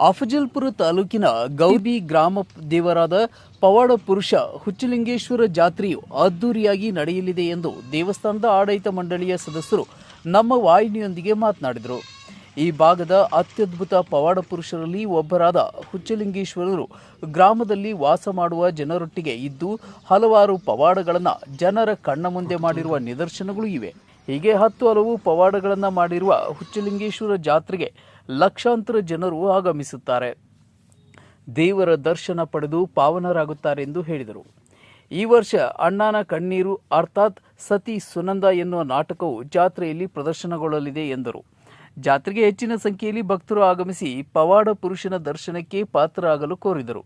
ಅಫಜಲ್ಪುರ ತಾಲೂಕಿನ ಗೌಬಿ ಗ್ರಾಮ ದೇವರಾದ ಪವಾಡ ಪುರುಷ ಹುಚ್ಚಲಿಂಗೇಶ್ವರ ಜಾತ್ರೆಯು ಅದ್ದೂರಿಯಾಗಿ ನಡೆಯಲಿದೆ ಎಂದು ದೇವಸ್ಥಾನದ ಆಡಳಿತ ಮಂಡಳಿಯ ಸದಸ್ಯರು ನಮ್ಮ ವಾಹಿನಿಯೊಂದಿಗೆ ಮಾತನಾಡಿದರು. ಈ ಭಾಗದ ಅತ್ಯದ್ಭುತ ಪವಾಡ ಪುರುಷರಲ್ಲಿ ಒಬ್ಬರಾದ ಹುಚ್ಚಲಿಂಗೇಶ್ವರರು ಗ್ರಾಮದಲ್ಲಿ ವಾಸ ಮಾಡುವ ಜನರೊಟ್ಟಿಗೆ ಇದ್ದು, ಹಲವಾರು ಪವಾಡಗಳನ್ನು ಜನರ ಕಣ್ಣ ಮುಂದೆ ಮಾಡಿರುವ ನಿದರ್ಶನಗಳು ಇವೆ. ಹೀಗೆ ಹತ್ತು ಹಲವು ಪವಾಡಗಳನ್ನು ಮಾಡಿರುವ ಹುಚ್ಚಲಿಂಗೇಶ್ವರ ಜಾತ್ರೆಗೆ ಲಕ್ಷಾಂತರ ಜನರು ಆಗಮಿಸುತ್ತಾರೆ. ದೇವರ ದರ್ಶನ ಪಡೆದು ಪಾವನರಾಗುತ್ತಾರೆ ಎಂದು ಹೇಳಿದರು. ಈ ವರ್ಷ ಅಣ್ಣನ ಕಣ್ಣೀರು ಅರ್ಥಾತ್ ಸತಿ ಸುನಂದ ಎನ್ನುವ ನಾಟಕವು ಜಾತ್ರೆಯಲ್ಲಿ ಪ್ರದರ್ಶನಗೊಳ್ಳಲಿದೆ ಎಂದರು. ಜಾತ್ರೆಗೆ ಹೆಚ್ಚಿನ ಸಂಖ್ಯೆಯಲ್ಲಿ ಭಕ್ತರು ಆಗಮಿಸಿ ಪವಾಡ ಪುರುಷನ ದರ್ಶನಕ್ಕೆ ಪಾತ್ರರಾಗಲು ಕೋರಿದರು.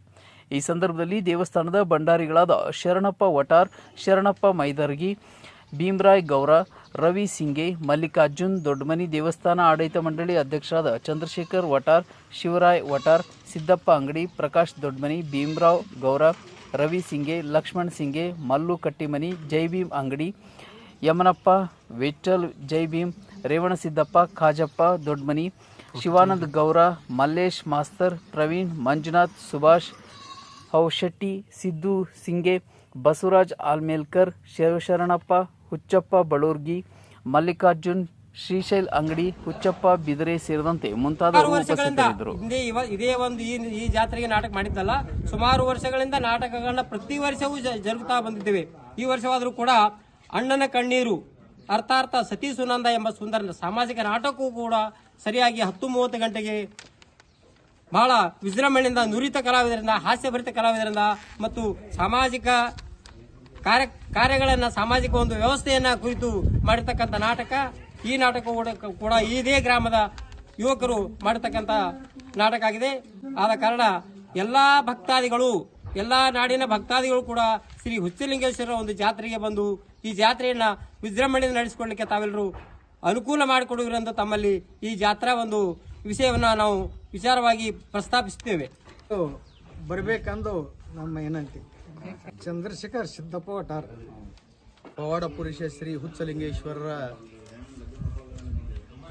ಈ ಸಂದರ್ಭದಲ್ಲಿ ದೇವಸ್ಥಾನದ ಭಂಡಾರಿಗಳಾದ ಶರಣಪ್ಪ ವಟಾರ್, ಶರಣಪ್ಪ ಮೈದರ್ಗಿ ಭೀಮರಾಯ್ ಗೌರ, ರವಿ ಸಿಂಗೆ ಮಲ್ಲಿಕಾರ್ಜುನ್ ದೊಡ್ಡಮನಿ ದೇವಸ್ಥಾನ ಆಡಳಿತ ಮಂಡಳಿ ಅಧ್ಯಕ್ಷರಾದ ಚಂದ್ರಶೇಖರ್ ವಟಾರ್, ಶಿವರಾಯ್ ವಟಾರ್, ಸಿದ್ದಪ್ಪ ಅಂಗಡಿ, ಪ್ರಕಾಶ್ ದೊಡ್ಡಮನಿ ಭೀಮರಾವ್ ಗೌರ, ರವಿ ಸಿಂಗೆ ಲಕ್ಷ್ಮಣ್ ಸಿಂಗೆ ಮಲ್ಲು ಕಟ್ಟಿಮನಿ ಜೈ ಭೀಮ್ ಅಂಗಡಿ, ಯಮನಪ್ಪ ವಿಠಲ್ ಜೈ ಭೀಮ್ ರೇವಣಸಿದ್ದಪ್ಪ ಖಾಜಪ್ಪ ದೊಡ್ಡಮನಿ ಶಿವಾನಂದ್ ಗೌರ, ಮಲ್ಲೇಶ್ ಮಾಸ್ತರ್, ಪ್ರವೀಣ್, ಮಂಜುನಾಥ್, ಸುಭಾಷ್, ಹೌಶೆಟ್ಟಿ, ಸಿದ್ದು ಸಿಂಗೆ ಬಸವರಾಜ್ ಆಲ್ಮೇಲ್ಕರ್, ಶಿವಶರಣಪ್ಪ ಹುಚ್ಚಪ್ಪ ಬಳೂರ್ಗಿ ಮಲ್ಲಿಕಾರ್ಜುನ್ ಶ್ರೀಶೈಲ್ ಅಂಗಡಿ ಹುಚ್ಚಪ್ಪ ಬಿದರೆ ಸೇರಿದಂತೆ ಮುಂತಾದ ಉಪಸ್ಥಿತರಿದ್ದರು. ಇದೇ ಒಂದು ಈ ಜಾತ್ರೆಗೆ ನಾಟಕ ಮಾಡಿದ್ದಲ್ಲ. ಸುಮಾರು ವರ್ಷಗಳಿಂದ ನಾಟಕಗಳನ್ನ ಪ್ರತಿ ವರ್ಷವೂ ಜರುಗುತ್ತಾ ಬಂದಿದ್ದೇವೆ. ಈ ವರ್ಷವಾದರೂ ಕೂಡ ಅಣ್ಣನ ಕಣ್ಣೀರು ಅರ್ಥಾರ್ಥ ಸತಿ ಸುನಂದ ಎಂಬ ಸುಂದರ ಸಾಮಾಜಿಕ ನಾಟಕವೂ ಕೂಡ ಸರಿಯಾಗಿ ಹತ್ತು ಮೂವತ್ತು ಗಂಟೆಗೆ ಬಹಳ ವಿಜೃಂಭಣೆಯಿಂದ ನುರಿತ ಕಲಾವಿದರಿಂದ ಹಾಸ್ಯಭರಿತ ಕಲಾವಿದರಿಂದ ಮತ್ತು ಸಾಮಾಜಿಕ ಕಾರ್ಯ ಕಾರ್ಯಗಳನ್ನ ಸಾಮಾಜಿಕ ಒಂದು ವ್ಯವಸ್ಥೆಯನ್ನ ಕುರಿತು ಮಾಡಿರ್ತಕ್ಕಂಥ ನಾಟಕ, ಈ ನಾಟಕ ಕೂಡ- ಇದೇ ಗ್ರಾಮದ ಯುವಕರು ಮಾಡಿರ್ತಕ್ಕಂಥ ನಾಟಕ ಆಗಿದೆ. ಆದ ಕಾರಣ ಎಲ್ಲಾ ಭಕ್ತಾದಿಗಳು, ಎಲ್ಲಾ ನಾಡಿನ ಭಕ್ತಾದಿಗಳು ಕೂಡ ಶ್ರೀ ಹುಚ್ಚಲಿಂಗೇಶ್ವರ ಒಂದು ಜಾತ್ರೆಗೆ ಬಂದು ಈ ಜಾತ್ರೆಯನ್ನ ವಿಜೃಂಭಣೆಯಿಂದ ನಡೆಸಿಕೊಳ್ಳಲಿಕ್ಕೆ ತಾವೆಲ್ಲರೂ ಅನುಕೂಲ ಮಾಡಿಕೊಡುವುದರಿಂದ ತಮ್ಮಲ್ಲಿ ಈ ಜಾತ್ರಾ ಒಂದು ವಿಷಯವನ್ನ ನಾವು ವಿಚಾರವಾಗಿ ಪ್ರಸ್ತಾಪಿಸುತ್ತೇವೆ. ಬರಬೇಕಂದು ನಮ್ಮ ವಿನಂತಿ. ಚಂದ್ರಶೇಖರ್ ಸಿದ್ದಪ್ಪ ವಟಾರ್ ಪವಾಡ ಪುರುಷ ಶ್ರೀ ಹುಚ್ಚಲಿಂಗೇಶ್ವರರ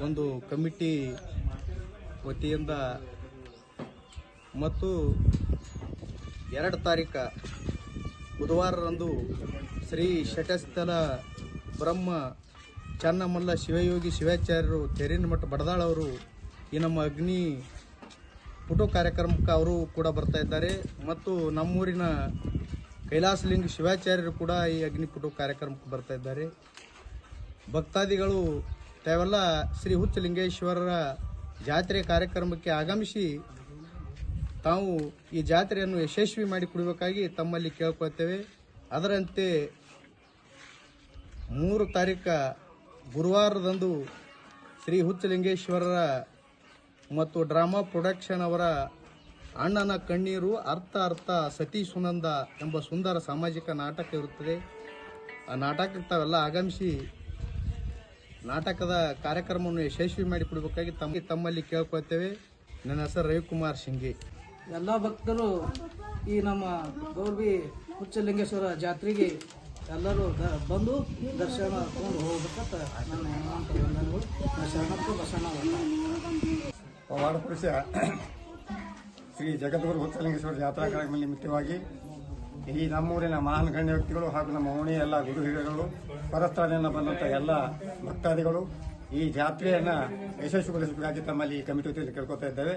ಒಂದು ಕಮಿಟಿ ವತಿಯಿಂದ ಮತ್ತು ಎರಡು ತಾರೀಕ ಬುಧವಾರರಂದು ಶ್ರೀ ಶಟಸ್ಥಲ ಬ್ರಹ್ಮ ಚನ್ನಮಲ್ಲ ಶಿವಯೋಗಿ ಶಿವಾಚಾರ್ಯರು ತೆರಿನ ಮಠ ಬಡದಾಳ ಅವರು ಈ ನಮ್ಮ ಅಗ್ನಿ ಪುಟು ಕಾರ್ಯಕ್ರಮಕ್ಕೆ ಅವರು ಕೂಡ ಬರ್ತಾ ಇದ್ದಾರೆ. ಮತ್ತು ನಮ್ಮೂರಿನ ಕೈಲಾಸಲಿಂಗ ಶಿವಾಚಾರ್ಯರು ಕೂಡ ಈ ಅಗ್ನಿಪುಟ ಕಾರ್ಯಕ್ರಮಕ್ಕೆ ಬರ್ತಾ ಇದ್ದಾರೆ. ಭಕ್ತಾದಿಗಳು ತಾವೆಲ್ಲ ಶ್ರೀ ಹುಚ್ಚಲಿಂಗೇಶ್ವರರ ಜಾತ್ರೆ ಕಾರ್ಯಕ್ರಮಕ್ಕೆ ಆಗಮಿಸಿ ತಾವು ಈ ಜಾತ್ರೆಯನ್ನು ಯಶಸ್ವಿ ಮಾಡಿ ಕೊಡಬೇಕಾಗಿ ತಮ್ಮಲ್ಲಿ ಕೇಳ್ಕೊಳ್ತೇವೆ. ಅದರಂತೆ ಮೂರು ತಾರೀಕ ಗುರುವಾರದಂದು ಶ್ರೀ ಹುಚ್ಚಲಿಂಗೇಶ್ವರರ ಮತ್ತು ಡ್ರಾಮಾ ಪ್ರೊಡಕ್ಷನ್ ಅವರ ಅಣ್ಣನ ಕಣ್ಣೀರು ಅರ್ಥ ಅರ್ಥ ಸತಿ ಸುನಂದ ಎಂಬ ಸುಂದರ ಸಾಮಾಜಿಕ ನಾಟಕ ಇರುತ್ತದೆ. ಆ ನಾಟಕಕ್ಕೆ ತಾವೆಲ್ಲ ಆಗಮಿಸಿ ನಾಟಕದ ಕಾರ್ಯಕ್ರಮವನ್ನು ಯಶಸ್ವಿ ಮಾಡಿ ಕೊಡಬೇಕಾಗಿ ತಮ್ಮ ತಮ್ಮಲ್ಲಿ ಕೇಳ್ಕೊಳ್ತೇವೆ. ನನ್ನ ಹೆಸರು ರವಿಕುಮಾರ್ ಸಿಂಗಿ ಎಲ್ಲ ಭಕ್ತರು ಈ ನಮ್ಮ ಗೌರ್ಬಿ ಹುಚ್ಚಲಿಂಗೇಶ್ವರ ಜಾತ್ರೆಗೆ ಎಲ್ಲರೂ ದ- ಬಂದು ದರ್ಶನ ತಗೊಂಡು ಹೋಗ್ಬೇಕಂತ ನನ್ನ ಶರಣಪ್ಪ ಬಸಣ್ಣ ಭಾಳ ಪವಾಡ ಪುರುಷ ಶ್ರೀ ಜಗದ್ಗುರು ಹುಚ್ಚಲಿಂಗೇಶ್ವರ ಜಾತ್ರಾ ಕಾರ್ಯಕ್ರಮ ನಿಮಿತ್ತವಾಗಿ ಈ ನಮ್ಮೂರಿನ ಮಹಾನ್ ಗಣ್ಯ ವ್ಯಕ್ತಿಗಳು ಹಾಗೂ ನಮ್ಮ ಓಣಿಯ ಎಲ್ಲ ಗುರು ಹಿರಿಯರುಗಳು ಪರಸ್ಥಳದಿಂದ ಬಂದಂಥ ಎಲ್ಲ ಭಕ್ತಾದಿಗಳು ಈ ಜಾತ್ರೆಯನ್ನ ಯಶಸ್ವಿಗೊಳಿಸಬೇಕಾಗಿ ತಮ್ಮಲ್ಲಿ ಈ ಕಮಿಟಿ ಕೇಳ್ಕೊತಾ ಇದ್ದೇವೆ.